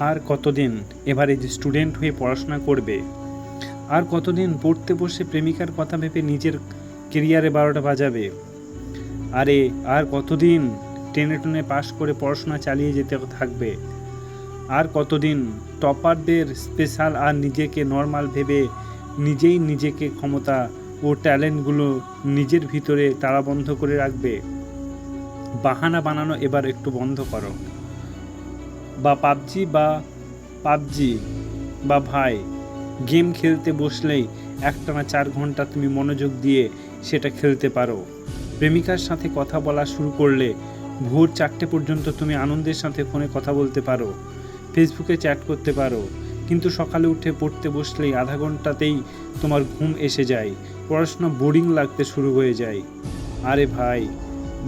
আর কতদিন এবারে যে স্টুডেন্ট হয়ে পড়াশোনা করবে? আর কতদিন পড়তে বসে প্রেমিকার কথা ভেবে নিজের কেরিয়ারে বারোটা বাজাবে? আরে, আর কতদিন টেনে টেনে পাশ করে পড়াশোনা চালিয়ে যেতে থাকবে? আর কতদিন টপারদের স্পেশাল আর নিজেকে নর্মাল ভেবে নিজেই নিজেকে ক্ষমতা ও ট্যালেন্টগুলো নিজের ভিতরে তারা বন্ধ করে রাখবে? বাহানা বানানো এবার একটু বন্ধ করো। বা পাবজি বা পাবজি বা ভাই, গেম খেলতে বসলেই একটানা চার ঘণ্টা তুমি মনোযোগ দিয়ে সেটা খেলতে পারো। প্রেমিকার সাথে কথা বলা শুরু করলে ভোর চারটে পর্যন্ত তুমি আনন্দের সাথে ফোনে কথা বলতে পারো, ফেসবুকে চ্যাট করতে পারো, কিন্তু সকালে উঠে পড়তে বসলেই আধা ঘন্টাতেই তোমার ঘুম এসে যায়, পড়াশোনা বোরিং লাগতে শুরু হয়ে যায়। আরে ভাই,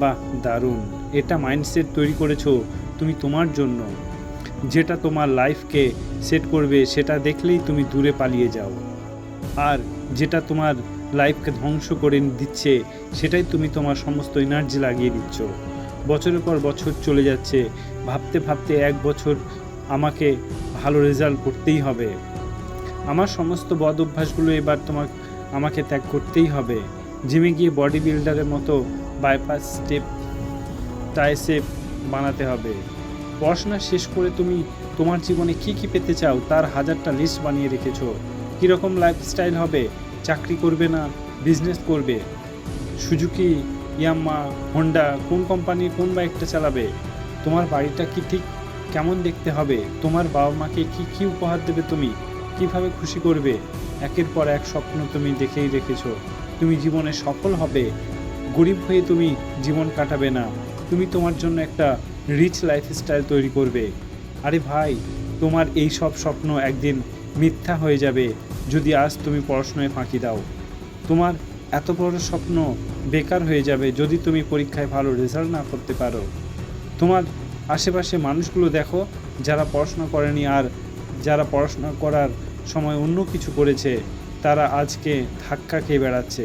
বাহ, দারুণ। এটা মাইন্ডসেট তৈরি করেছ তুমি তোমার জন্য। যেটা তোমার লাইফকে সেট করবে, সেটা দেখলেই তুমি দূরে পালিয়ে যাও। আর যেটা তোমার লাইফকে ধ্বংস করে দিচ্ছে, সেটাই তুমি তোমার সমস্ত এনার্জি লাগিয়ে দিচ্ছ। বছরের পর বছর চলে যাচ্ছে, ভাবতে ভাবতে এক বছর আমাকে ভালো রেজাল্ট করতেই হবে। আমার সমস্ত বদ অভ্যাসগুলো এবার তোমার আমাকে ত্যাগ করতেই হবে। জিমে গিয়ে বডি বিল্ডারের মতো বাইপাস স্টেপ টাইসেপ বানাতে হবে। পড়াশোনা শেষ করে তুমি তোমার জীবনে কি কি পেতে চাও, তার হাজারটা লিস্ট বানিয়ে রেখেছো। কীরকম লাইফস্টাইল হবে, চাকরি করবে না বিজনেস করবে, সুজুকি, ইয়াম্মা, হোন্ডা, কোন কোম্পানি কোন বাইকটা চালাবে, তোমার বাড়িটা কি ঠিক কেমন দেখতে হবে, তোমার বাবা মাকে কি কি উপহার দেবে তুমি, কীভাবে খুশি করবে, একের পর এক স্বপ্ন তুমি দেখেই রেখেছ। তুমি জীবনে সফল হবে, গরিব হয়ে তুমি জীবন কাটাবে না। তুমি তোমার জন্য একটা রিচ লাইফস্টাইল তৈরি করবে। আরে ভাই, তোমার এই সব স্বপ্ন একদিন মিথ্যা হয়ে যাবে যদি আজ তুমি পড়াশোনায় ফাঁকি দাও। তোমার এত বড় স্বপ্ন বেকার হয়ে যাবে যদি তুমি পরীক্ষায় ভালো রেজাল্ট না করতে পারো। তোমার আশেপাশে মানুষগুলো দেখো, যারা পড়াশোনা করেনি আর যারা পড়াশোনা করার সময় অন্য কিছু করেছে, তারা আজকে ধাক্কা খেয়ে বেড়াচ্ছে।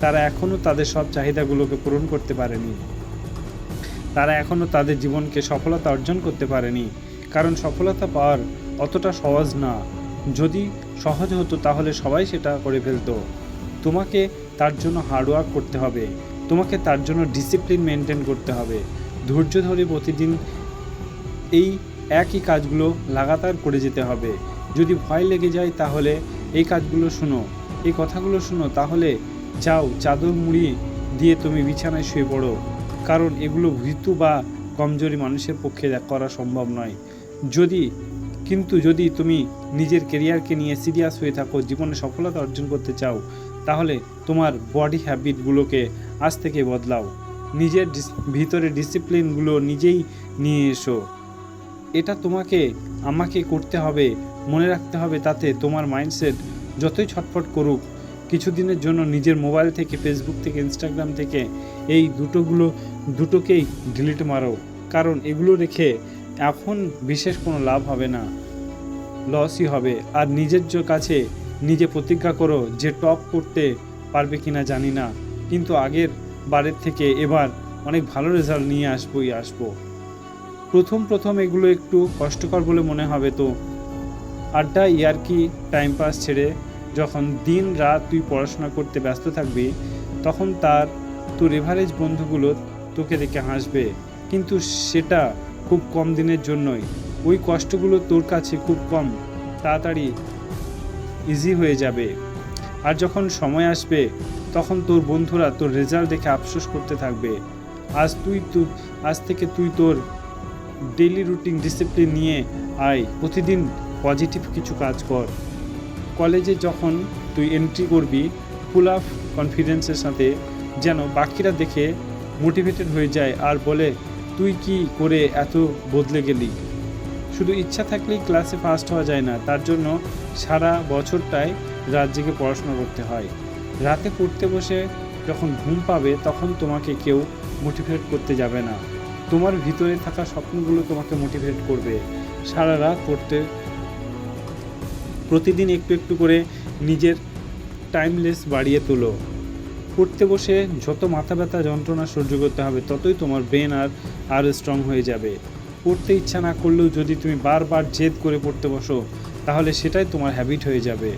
তারা এখনও তাদের সব চাহিদাগুলোকে পূরণ করতে পারেনি। তারা এখনও তাদের জীবনকে সফলতা অর্জন করতে পারেনি। কারণ সফলতা পাওয়ার অতটা সহজ না। যদি সহজ হতো তাহলে সবাই সেটা করে ফেলতো। তোমাকে তার জন্য হার্ডওয়ার্ক করতে হবে। তোমাকে তার জন্য ডিসিপ্লিন মেনটেন করতে হবে। ধৈর্য ধরে প্রতিদিন এই একই কাজগুলো লাগাতার করে যেতে হবে। যদি ভয় লেগে যায় তাহলে এই কাজগুলো শুনো। এই কথাগুলো শুনো তাহলে যাও, চাদর মুড়ি দিয়ে তুমি বিছানায় শুয়ে পড়ো। কারণ এগুলো ভীতু বা কমজোরি মানুষের পক্ষে করা সম্ভব নয়। যদি, কিন্তু যদি তুমি নিজের কেরিয়ারকে নিয়ে সিরিয়াস হয়ে থাকো, জীবনে সফলতা অর্জন করতে চাও, তাহলে তোমার বডি হ্যাবিটগুলোকে আজ থেকে বদলাও। নিজের ভিতরে ডিসিপ্লিনগুলো নিজেই নিয়ে এসো। এটা তোমাকে, আমাকে করতে হবে, মনে রাখতে হবে, তাতে তোমার মাইন্ডসেট যতই ছটফট করুক কিছুদিনের জন্য নিজের মোবাইল থেকে ফেসবুক থেকে ইনস্টাগ্রাম থেকে এই দুটোগুলো, দুটোকেই ডিলিট মারো। কারণ এগুলো রেখে এখন বিশেষ কোনো লাভ হবে না। লসই হবে। আর নিজের কাছে নিজে প্রতিজ্ঞা করো যে টপ করতে পারবে কি না জানি না। কিন্তু আগের বারের থেকে এবার অনেক ভালো রেজাল্ট নিয়ে আসবোই আসব। প্রথম প্রথম এগুলো একটু কষ্টকর বলে মনে হবে তো। আড্ডা ইয়ারকি টাইম পাস ছেড়ে যখন দিন রাত তুই পড়াশোনা করতে ব্যস্ত থাকবি, তখন তার, তোর এভারেজ বন্ধুগুলো তোকে দেখে হাসবে। কিন্তু সেটা খুব কম দিনের জন্যই। ওই কষ্টগুলো তোর কাছে খুব কম। তাড়াতাড়ি ইজি হয়ে যাবে। আর যখন সময় আসবে, তখন তোর বন্ধুরা তোর রেজাল্ট দেখে আফসোস করতে থাকবে। আজ তুই তু, আজ থেকে তুই তোর ডেইলি রুটিন ডিসিপ্লিন নিয়ে আয়। প্রতিদিন পজিটিভ কিছু কাজ কর। কলেজে যখন তুই এন্ট্রি করবি ফুল অফ কনফিডেন্সের সাথে যেন বাকিরা দেখে মোটিভেটেড হয়ে যায় আর বলে, তুই কি করে এত বদলে গেলি? শুধু ইচ্ছা থাকলেই ক্লাসে ফার্স্ট হওয়া যায় না, তার জন্য সারা বছরটায় জেগে পড়াশোনা করতে হয়। রাতে পড়তে বসে যখন ঘুম পাবে, তখন তোমাকে কেউ মোটিভেট করতে যাবে না। তোমার ভিতরে থাকা স্বপ্নগুলো তোমাকে মোটিভেট করবে। সারা রাত পড়তে প্রতিদিন একটু একটু করে নিজের টাইমলেস বাড়িয়ে তোলো। পড়তে বসে যত মাথা ব্যথা, যন্ত্রণা সহ্য করতে হবে, ততই তোমার ব্রেন আর আরও স্ট্রং হয়ে যাবে। পড়তে ইচ্ছা না করলেও যদি তুমি বারবার জেদ করে পড়তে বসো, তাহলে সেটাই তোমার হ্যাবিট হয়ে যাবে।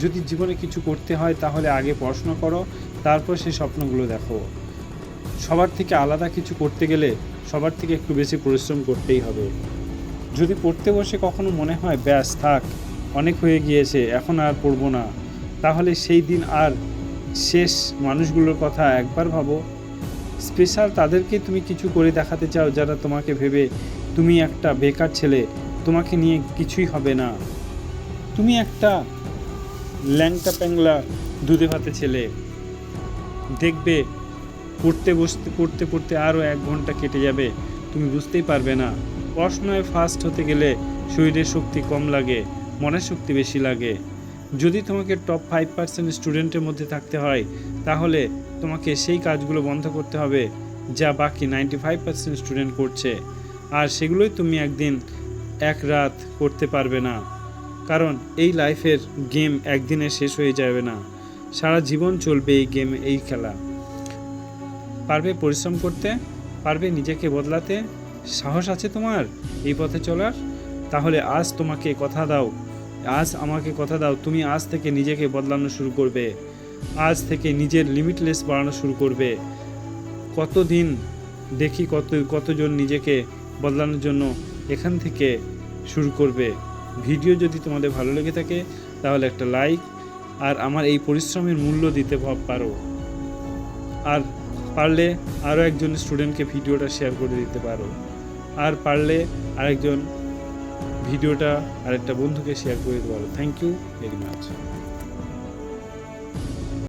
যদি জীবনে কিছু করতে হয়, তাহলে আগে পড়াশোনা করো, তারপর সেই স্বপ্নগুলো দেখো। সবার থেকে আলাদা কিছু করতে গেলে সবার থেকে একটু বেশি পরিশ্রম করতেই হবে। যদি পড়তে বসে কখনো মনে হয়, ব্যাস, থাক। অনেক হয়ে গিয়েছে, এখন আর পড়ব না। তাহলে সেই দিন আর শেষ মানুষগুলোর কথা একবার ভাবো। স্পেশাল তাদেরকে তুমি কিছু করে দেখাতে চাও যারা তোমাকে ভেবে তুমি একটা বেকার ছেলে, তোমাকে নিয়ে কিছুই হবে না। তুমি একটা ল্যাংটা প্যাংলা দুধে ভাতে ছেলে। দেখবে পড়তে বসতে, পড়তে পড়তে আরও এক ঘণ্টা কেটে যাবে, তুমি বুঝতেই পারবে না। পড়াশোনায় ফার্স্ট হতে গেলে শরীরের শক্তি কম লাগে। মনের শক্তি বেশি লাগে। যদি তোমাকে টপ ফাইভ পার্সেন্ট স্টুডেন্টের মধ্যে থাকতে হয়, তাহলে তোমাকে সেই কাজগুলো বন্ধ করতে হবে, যা বাকি নাইনটি ফাইভ পার্সেন্ট স্টুডেন্ট করছে। আর সেগুলোই তুমি একদিন, এক রাত করতে পারবে না। কারণ এই লাইফের গেম একদিনে শেষ হয়ে যাবে না। সারা জীবন চলবে এই গেম এই খেলা। পারবে পরিশ্রম করতে, পারবে নিজেকে বদলাতে। সাহস আছে তোমার এই পথে চলার? তাহলে আজ তোমাকে কথা দাও। আজ আমাকে কথা দাও, তুমি আজ থেকে নিজেকে বদলানো শুরু করবে। আজ থেকে নিজের লিমিটলেস বাড়ানো শুরু করবে। কতদিন দেখি কত, কতজন নিজেকে বদলানোর জন্য এখান থেকে শুরু করবে। ভিডিও যদি তোমাদের ভালো লেগে থাকে, তাহলে একটা লাইক আর আমার এই পরিশ্রমের মূল্য দিতে ভাব- পারো। আর পারলে আরও একজন স্টুডেন্টকে ভিডিওটা শেয়ার করে দিতে পারো। আর পারলে আরেকজন ভিডিওটা আরেকটা বন্ধুকে শেয়ার করে দিতে পারো। Thank you very much